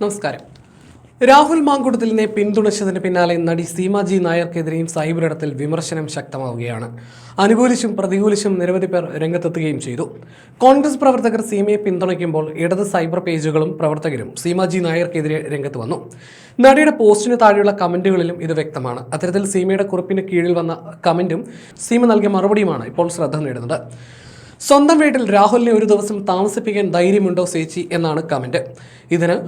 നമസ്കാരം. രാഹുൽ മാങ്കുടത്തിലിനെ പിന്തുണച്ചതിന് പിന്നാലെ നടി സീമാജി നായർക്കെതിരെയും സൈബറിടത്തിൽ വിമർശനം ശക്തമാവുകയാണ്. അനുകൂലിച്ചും പ്രതികൂലിച്ചും നിരവധി പേർ രംഗത്തെത്തുകയും ചെയ്തു. കോൺഗ്രസ് പ്രവർത്തകർ സീമയെ പിന്തുണയ്ക്കുമ്പോൾ ഇടത് സൈബർ പേജുകളും പ്രവർത്തകരും സീമാജി നായർക്കെതിരെ രംഗത്ത് വന്നു. നടിയുടെ പോസ്റ്റിന് താഴെയുള്ള കമന്റുകളിലും ഇത് വ്യക്തമാണ്. അത്തരത്തിൽ സീമയുടെ കുറിപ്പിന് കീഴിൽ വന്ന കമന്റും സീമ നൽകിയ മറുപടിയുമാണ് ഇപ്പോൾ ശ്രദ്ധ നേടുന്നത്. സ്വന്തം വീട്ടിൽ രാഹുലിനെ ഒരു ദിവസം താമസിപ്പിക്കാൻ ധൈര്യമുണ്ടോ സേച്ചി എന്നാണ് കമന്റ്. ഇതിന്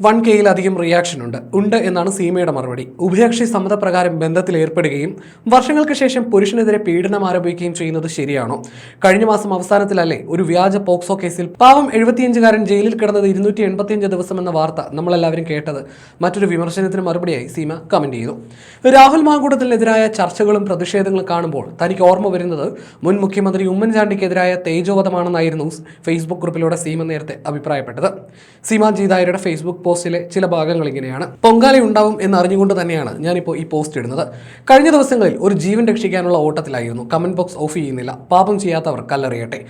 വൺ കെയിലധികം റിയാക്ഷൻ ഉണ്ട്. ഉണ്ട് എന്നാണ് സീമയുടെ മറുപടി. ഉഭയകക്ഷി സമ്മതപ്രകാരം ബന്ധത്തിൽ ഏർപ്പെടുകയും വർഷങ്ങൾക്ക് ശേഷം പുരുഷനെതിരെ പീഡനം ആരോപിക്കുകയും ചെയ്യുന്നത് ശരിയാണോ? കഴിഞ്ഞ മാസം അവസാനത്തിലല്ലേ ഒരു വ്യാജ പോക്സോ കേസിൽ പാവം എഴുപത്തിയഞ്ചുകാരൻ ജയിലിൽ കിടന്നത് ഇരുന്നൂറ്റി എൺപത്തിയഞ്ച് ദിവസം എന്ന വാർത്ത നമ്മളെല്ലാവരും കേട്ടത്. മറ്റൊരു വിമർശനത്തിന് മറുപടിയായി സീമ കമന്റ് ചെയ്തു. രാഹുൽ മാങ്കൂട്ടത്തിനെതിരായ ചർച്ചകളും പ്രതിഷേധങ്ങളും കാണുമ്പോൾ തനിക്ക് ഓർമ്മ വരുന്നത് മുൻ മുഖ്യമന്ത്രി ഉമ്മൻചാണ്ടിക്കെതിരായ തേജോവധമാണെന്നായിരുന്നു ഫേസ്ബുക്ക് ഗ്രൂപ്പിലൂടെ സീമ നേരത്തെ അഭിപ്രായപ്പെട്ടത്. സീമ ജീതായരുടെ ഫേസ്ബുക്ക് പോസ്റ്റിലെ ചില ഭാഗങ്ങൾ ഇങ്ങനെയാണ്. പൊങ്കാലി ഉണ്ടാവും എന്ന് അറിഞ്ഞുകൊണ്ട് തന്നെയാണ് ഞാനിപ്പോൾ ഈ പോസ്റ്റ് ഇടുന്നത്. കഴിഞ്ഞ ദിവസങ്ങളിൽ ഒരു ജീവൻ രക്ഷിക്കാനുള്ള ഓട്ടത്തിലായിരുന്നു. കമന്റ് ബോക്സ് ഓഫ് ചെയ്യുന്നില്ല. പാപം ചെയ്യാത്തവർ കല്ലെറിയട്ടെ.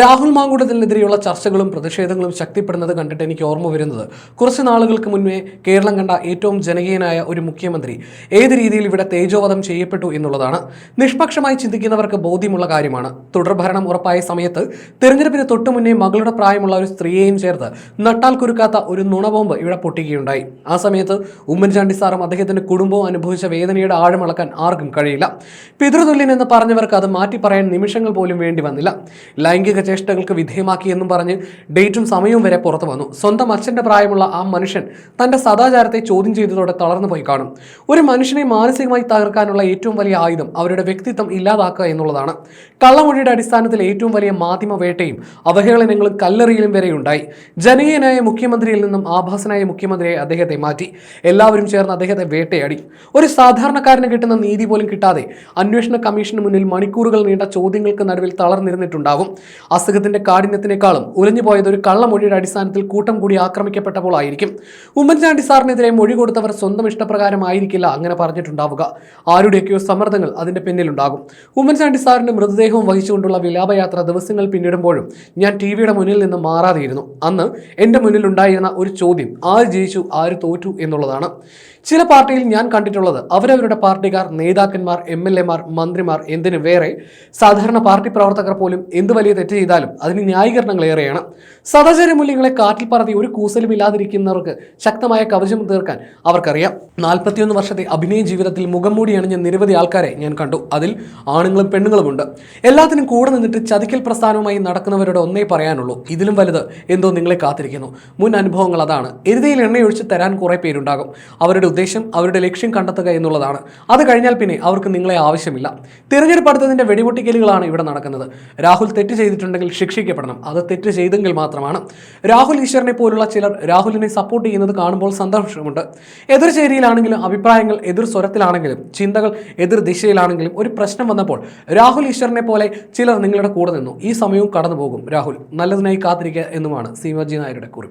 രാഹുൽ മാങ്കൂട്ടത്തിനെതിരെയുള്ള ചർച്ചകളും പ്രതിഷേധങ്ങളും ശക്തിപ്പെടുന്നത് കണ്ടിട്ട് എനിക്ക് ഓർമ്മ വരുന്നത് കുറച്ച് നാളുകൾക്ക് മുന്നേ കേരളം കണ്ട ഏറ്റവും ജനകീയനായ ഒരു മുഖ്യമന്ത്രി ഏത് രീതിയിൽ ഇവിടെ തേജോവധം ചെയ്യപ്പെട്ടു എന്നുള്ളതാണ്. നിഷ്പക്ഷമായി ചിന്തിക്കുന്നവർക്ക് ബോധ്യമുള്ള കാര്യമാണ്. തുടർഭരണം ഉറപ്പായ സമയത്ത് തിരഞ്ഞെടുപ്പിന് തൊട്ടുമുന്നേ മകളുടെ പ്രായമുള്ള ഒരു സ്ത്രീയെയും ചേർത്ത് നട്ടാൽ കുരുക്കാത്ത ഒരു നുണബോംബ് ഇവിടെ പൊട്ടിക്കുകയുണ്ടായി. ആ സമയത്ത് ഉമ്മൻചാണ്ടി സാറും അദ്ദേഹത്തിന്റെ കുടുംബവും അനുഭവിച്ച വേദനയുടെ ആഴമളക്കാൻ ആർക്കും കഴിയില്ല. പിതൃതുല്യൻ എന്ന് പറഞ്ഞവർക്ക് അത് മാറ്റി പറയാൻ നിമിഷങ്ങൾ പോലും വേണ്ടി വന്നില്ല. ലൈംഗിക ചേഷ്ടകൾക്ക് വിധേയമാക്കിയെന്നും പറഞ്ഞ് ഡേറ്റും സമയവും വരെ പുറത്തു വന്നു. സ്വന്തം അച്ഛന്റെ പ്രായമുള്ള ആ മനുഷ്യൻ തന്റെ സദാചാരത്തെ ചോദ്യം ചെയ്തതോടെ തളർന്നു പോയി കാണും. ഒരു മനുഷ്യനെ മാനസികമായി തകർക്കാനുള്ള ഏറ്റവും വലിയ ആയുധം അവരുടെ വ്യക്തിത്വം ഇല്ലാതാക്കുക എന്നുള്ളതാണ്. കള്ളമൊഴിയുടെ അടിസ്ഥാനത്തിൽ ഏറ്റവും വലിയ മാധ്യമ വേട്ടയും അവഹേളനങ്ങളും കല്ലെറിയലും വരെയുണ്ടായി. ജനകീയനായ മുഖ്യമന്ത്രിയിൽ നിന്നും ആഭാസനായ മുഖ്യമന്ത്രിയെ അദ്ദേഹത്തെ മാറ്റി. എല്ലാവരും ചേർന്ന് അദ്ദേഹത്തെ വേട്ടയാടി. ഒരു സാധാരണക്കാരന് കിട്ടുന്ന നീതി പോലും കിട്ടാതെ അന്വേഷണ കമ്മീഷന് മുന്നിൽ മണിക്കൂറുകൾ നീണ്ട ചോദ്യങ്ങൾക്ക് നടുവിൽ തളർന്നിരുന്നിട്ടുണ്ടാവും. അസുഖത്തിന്റെ കാഠിന്യത്തിനേക്കാളും ഉലഞ്ഞു പോയത് ഒരു കള്ളമൊഴിയുടെ അടിസ്ഥാനത്തിൽ കൂട്ടം കൂടി ആക്രമിക്കപ്പെട്ടപ്പോൾ ആയിരിക്കും. ഉമ്മൻചാണ്ടി സാറിനെതിരെ മൊഴി കൊടുത്തവർ സ്വന്തം ഇഷ്ടപ്രകാരം ആയിരിക്കില്ല അങ്ങനെ പറഞ്ഞിട്ടുണ്ടാവുക. ആരുടെയൊക്കെയോ സമ്മർദ്ദങ്ങൾ അതിന്റെ പിന്നിലുണ്ടാകും. ഉമ്മൻചാണ്ടി സാറിന്റെ മൃതദേഹവും വഹിച്ചുകൊണ്ടുള്ള വിലാപയാത്ര ദിവസങ്ങൾ പിന്നിടുമ്പോഴും ഞാൻ ടി വിയുടെ മുന്നിൽ നിന്ന് മാറാതെയിരുന്നു. അന്ന് എന്റെ മുന്നിലുണ്ടായിരുന്ന ഒരു ചോദ്യം ആര് ജയിച്ചു ആര് തോറ്റു എന്നുള്ളതാണ് ചില പാർട്ടിയിൽ ഞാൻ കണ്ടിട്ടുള്ളത്. അവരവരുടെ പാർട്ടിക്കാർ നേതാക്കന്മാർ എം എൽ എമാർ മന്ത്രിമാർ എന്തിനു വേറെ? സാധാരണ പാർട്ടി പ്രവർത്തകർ പോലും എന്ത് വലിയ തെറ്റ് ചെയ്താലും അതിന് ന്യായീകരണങ്ങൾ ഏറെയാണ്. സദാചാര മൂല്യങ്ങളെ കാറ്റിൽ പറത്തി ഒരു കൂസലും ഇല്ലാതിരിക്കുന്നവർക്ക് ശക്തമായ കവചം തീർക്കാൻ അവർക്കറിയാം. നാൽപ്പത്തിയൊന്ന് വർഷത്തെ അഭിനയ ജീവിതത്തിൽ മുഖം മൂടി അണിഞ്ഞ നിരവധി ആൾക്കാരെ ഞാൻ കണ്ടു. അതിൽ ആണുങ്ങളും പെണ്ണുങ്ങളുമുണ്ട് എല്ലാത്തിനും കൂടെ നിന്നിട്ട് ചതിക്കൽ പ്രസ്ഥാനവുമായി നടക്കുന്നവരോട് ഒന്നേ പറയാനുള്ളൂ. ഇതിലും വലുത് എന്തോ നിങ്ങളെ കാത്തിരിക്കുന്നു. മുൻ അനുഭവങ്ങൾ അതാണ്. എരുതയിൽ എണ്ണയൊഴിച്ച് തരാൻ കുറേ പേരുണ്ടാകും. അവരുടെ ഉദ്ദേശം അവരുടെ ലക്ഷ്യം കണ്ടെത്തുക എന്നുള്ളതാണ്. അത് കഴിഞ്ഞാൽ പിന്നെ അവർക്ക് നിങ്ങളെ ആവശ്യമില്ല. തിരഞ്ഞെടുപ്പ് അടുത്തതിന്റെ വെടിപൊട്ടിക്കലുകളാണ് ഇവിടെ നടക്കുന്നത്. രാഹുൽ തെറ്റ് ചെയ്തിട്ടുണ്ടെങ്കിൽ ശിക്ഷിക്കപ്പെടണം. അത് തെറ്റ് ചെയ്തെങ്കിൽ മാത്രമാണ്. രാഹുൽ ഈശ്വരനെ പോലുള്ള ചിലർ രാഹുലിനെ സപ്പോർട്ട് ചെയ്യുന്നത് കാണുമ്പോൾ സന്തോഷമുണ്ട്. എതിർ ചേരിയിലാണെങ്കിലും അഭിപ്രായങ്ങൾ എതിർ സ്വരത്തിലാണെങ്കിലും ചിന്തകൾ എതിർ ദിശയിലാണെങ്കിലും ഒരു പ്രശ്നം വന്നപ്പോൾ രാഹുൽ ഈശ്വരനെ പോലെ ചിലർ നിങ്ങളുടെ കൂടെ നിന്നു. ഈ സമയവും കടന്നു പോകും രാഹുൽ. നല്ലതിനായി കാത്തിരിക്കുക എന്നുമാണ് സീമജി നായരുടെ കുറിപ്പ്.